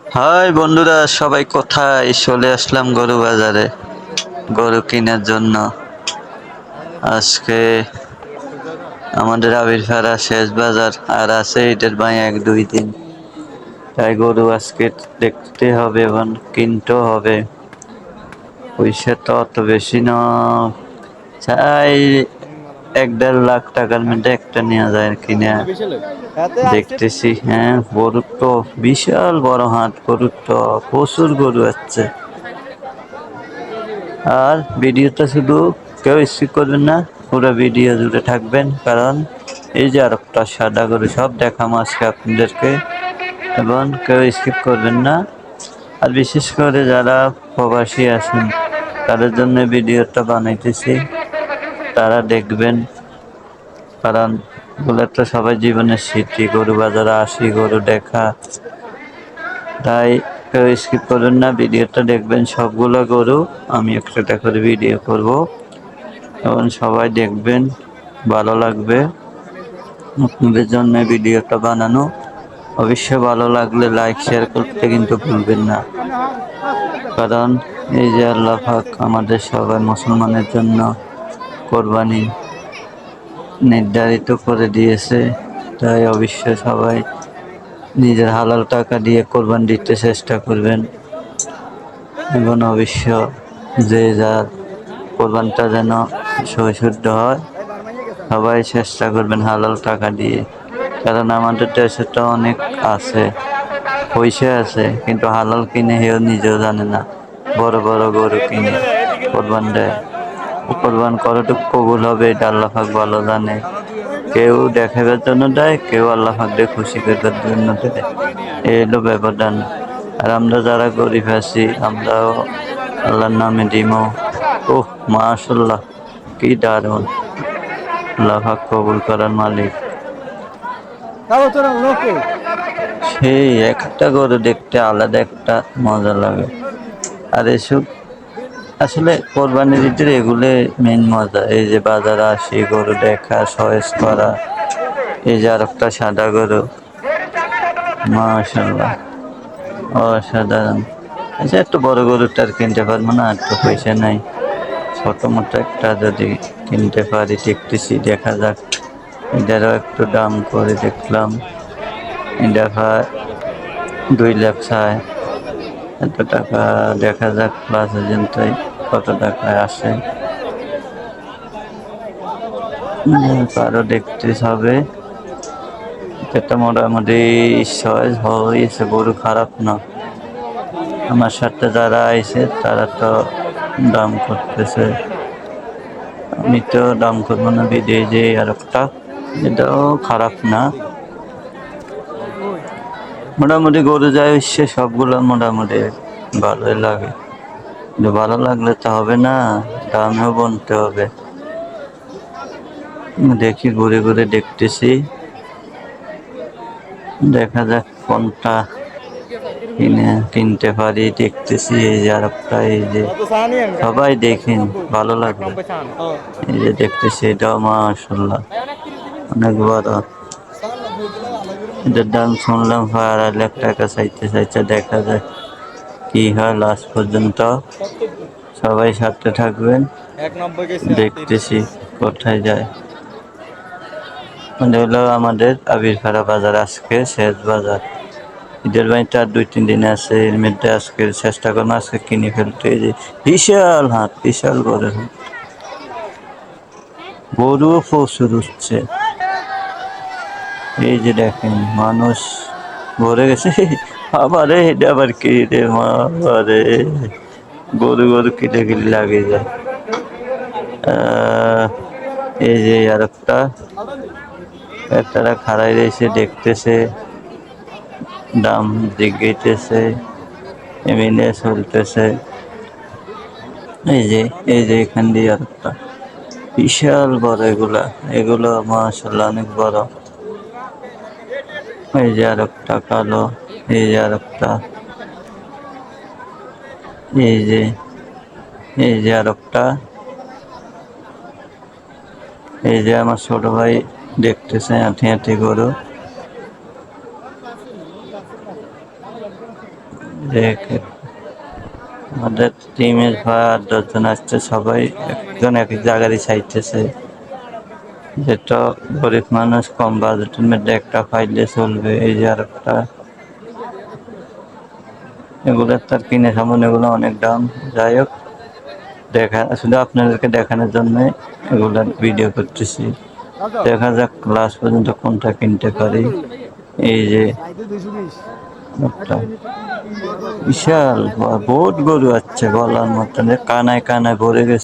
High বন্ধুরা, সবাই কোথায়? চলে আসলাম গরু বাজারে, গরু কেনার জন্য। আজকে আমাদের আবির ফেরা শেষ বাজার, আর আছে এটার বাই এক দুই দিন তাই গরু আজকে দেখতে হবে এবং কিনতেও হবে। পয়সা তো অত বেশি না। চাই এক দেড় লাখ টাকার মধ্যে একটা নেওয়া যায় কিনা দেখতেছি হ্যাঁ গরুর তো বিশাল বড় হাট, গরুর তো প্রচুর গরু আছে আর ভিডিওটা শুধু কেউ স্কিপ করবেন না, পুরো ভিডিও জুড়ে থাকবেন, কারণ এই যে আর একটা সাদা গরু সব দেখাম আজকে আপনাদেরকে, এবং কেউ স্কিপ করবেন না। আর বিশেষ করে যারা প্রবাসী আছেন, তাদের জন্য ভিডিওটা বানাইতেছি। তারা দেখবেন। কারণ এগুলো তো সবাই জীবনের স্মৃতি, গরু বাজারে আসি গরু দেখা। তাই কেউ স্কিপ করবেন না, ভিডিওটা দেখবেন সবগুলো গরু। আমি একটা করে ভিডিও করব। এবং সবাই দেখবেন, ভালো লাগবে। আপনাদের জন্য ভিডিওটা বানানো। অবশ্যই ভালো লাগলে লাইক শেয়ার করতে কিন্তু ভুলবেন না। কারণ এই যে আল্লাহ আমাদের সবাই মুসলমানের জন্য কোরবানি নির্ধারিত করে দিয়েছে। তাই অবশ্যই সবাই নিজের হালাল টাকা দিয়ে কোরবান দিতে চেষ্টা করবেন। এবং অবশ্য যে যার কোরবানটা যেন সহিশুদ্ধ হয়, সবাই চেষ্টা করবেন হালাল টাকা দিয়ে। কারণ আমাদের দেশে তো অনেক আছে, পয়সা আছে, কিন্তু হালাল কিনে হেও নিজেও জানে না। বড় বড় গরু কিনে কোরবান দেয়। কোরবান কতটুকু কবুল হবে এটা আল্লাহ পাক ভালো জানে। কেউ দেখাবার জন্য দেয় কেউ আল্লাহ পাককে খুশি করবার জন্য দেয়। এই হলো ব্যবধান আর আমরা যারা গরিব আছি আমরাও আল্লাহর নামে দিমো। ও মাশাল্লাহ কি দারুণ। আল্লাহ পাক কবুল করার মালিক। সেই একটা গরু দেখতে আলাদা একটা মজা লাগে। আর এসব আসলে কোরবানির ঈদের এগুলো মেন মজা। এই যে বাজারে আসি, গরু দেখা, সয়েস করা, এই যে আর একটা সাদা গরু। মাশাল্লাহ অসাধারণ। আচ্ছা একটু বড় গরুটা আর কিনতে পারব না, একটু পয়সা নাই। ছোট মোটো একটা যদি কিনতে পারি, দেখতেছি, দেখা যাক। এটারও একটু দাম করে দেখলাম। দেখা দুই লাখ চায়। এত টাকা, দেখা যাক প্লাস এজেন্টাই কত টাকায় আসে? আরও দেখতে হবে। এটা মোটামুটি সহজ হয়েছে, গরু খারাপ না। আমার সাথে যারা আইছে, তারা তো দাম করতেছে। আমি তো দাম করব না বিদেয় যে আর একটা। এটাও খারাপ না। মোটামুটি গরু যায় সবগুলো মোটামুটি ভালোই লাগে। ভালো লাগলে তো হবে না, দামেও বনতে হবে। দেখি ঘুরে ঘুরে দেখতেছি। দেখা যাক কোনটা কিনে, কিনতে পারি, দেখতেছি এই যে আর একটা, এই যে সবাই দেখেন, ভালো লাগবে এই যে দেখতেছি, এটাও মাশাল্লাহ অনেক বড়। এটার দাম শুনলাম হয় আড়াই লাখ টাকা চাইতে চাইতে দেখা যায় কি হয় লাস্ট পর্যন্ত? সবাই সাথে থাকবেন। দেখতেছি কোথায় যায়। মানে হলো আমাদের আবিরপাড়া বাজার আজকে শেষ বাজার। ঈদের বাড়িতে আর দুই তিন দিন আছে এর মধ্যে আজকে চেষ্টা করব আজকে কিনে ফেলতে। এই যে বিশাল হাত বিশাল বড় হাত গরুও প্রচুর উঠছে। এই যে দেখেন মানুষ ভরে গেছে। আবার এটা আবার কি রে মা? আরে, গরু গরু কিলে কিলে লাগে যায় এই যে আর একটা। তারা খাড়াই রয়েছে, দেখতেছে। দাম জিজ্ঞেতেছে এমনি চলতেছে। এই যে এই যে এখান দিয়ে আর একটা। বিশাল বড় এগুলা। এগুলো মাসাল্লাহ অনেক বড়। এই যে আর একটা কালো। এই যে আর একটা। এই যে এই যে আর একটা। এই যে আমার ছোট ভাই দেখতেছে হাঁটি হাঁটি গরু। আমাদের টিমের ভাড়া দশজন আসছে, সবাই একজন এক জায়গারই চাইতেছে। যেটা গরিব মানুষ কম বাজেটের মধ্যে একটা পাইলে চলবে, এই যে আর এগুলোর তার কিনে সামন এগুলো অনেক দাম। যাই হোক, দেখা, শুধু আপনাদেরকে দেখানোর জন্য এগুলোর ভিডিও করতেছি। দেখা যাক লাস্ট পর্যন্ত কোনটা কিনতে পারি। এই যে বিশাল বহুত গরু আছে গলার মতন। কানায় কানায় ভরে গেছে।